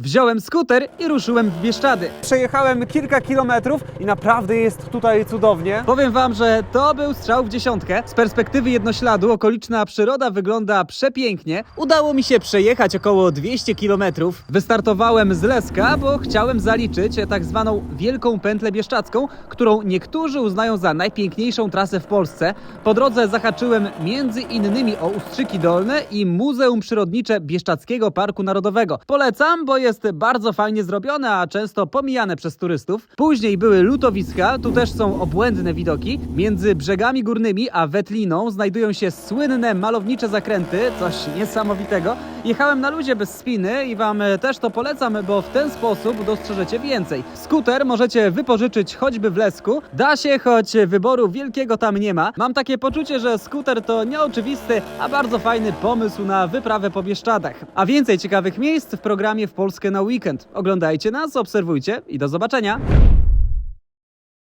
Wziąłem skuter i ruszyłem w Bieszczady. Przejechałem kilka kilometrów i naprawdę jest tutaj cudownie. Powiem wam, że to był strzał w dziesiątkę. Z perspektywy jednośladu okoliczna przyroda wygląda przepięknie. Udało mi się przejechać około 200 km. Wystartowałem z Leska, bo chciałem zaliczyć tak zwaną Wielką Pętlę Bieszczacką, którą niektórzy uznają za najpiękniejszą trasę w Polsce. Po drodze zahaczyłem między innymi o Ustrzyki Dolne i Muzeum Przyrodnicze Bieszczackiego Parku Narodowego. Polecam, bo jest bardzo fajnie zrobione, a często pomijane przez turystów. Później były lutowiska, tu też są obłędne widoki. Między brzegami górnymi a Wetliną znajdują się słynne malownicze zakręty, coś niesamowitego. Jechałem na luzie bez spiny i wam e, też to polecam, bo w ten sposób dostrzeżecie więcej. Skuter możecie wypożyczyć choćby w Lesku. Da się, choć wyboru wielkiego tam nie ma. Mam takie poczucie, że skuter to nieoczywisty, a bardzo fajny pomysł na wyprawę po Bieszczadach. A więcej ciekawych miejsc w programie W Polskę na weekend. Oglądajcie nas, obserwujcie i do zobaczenia.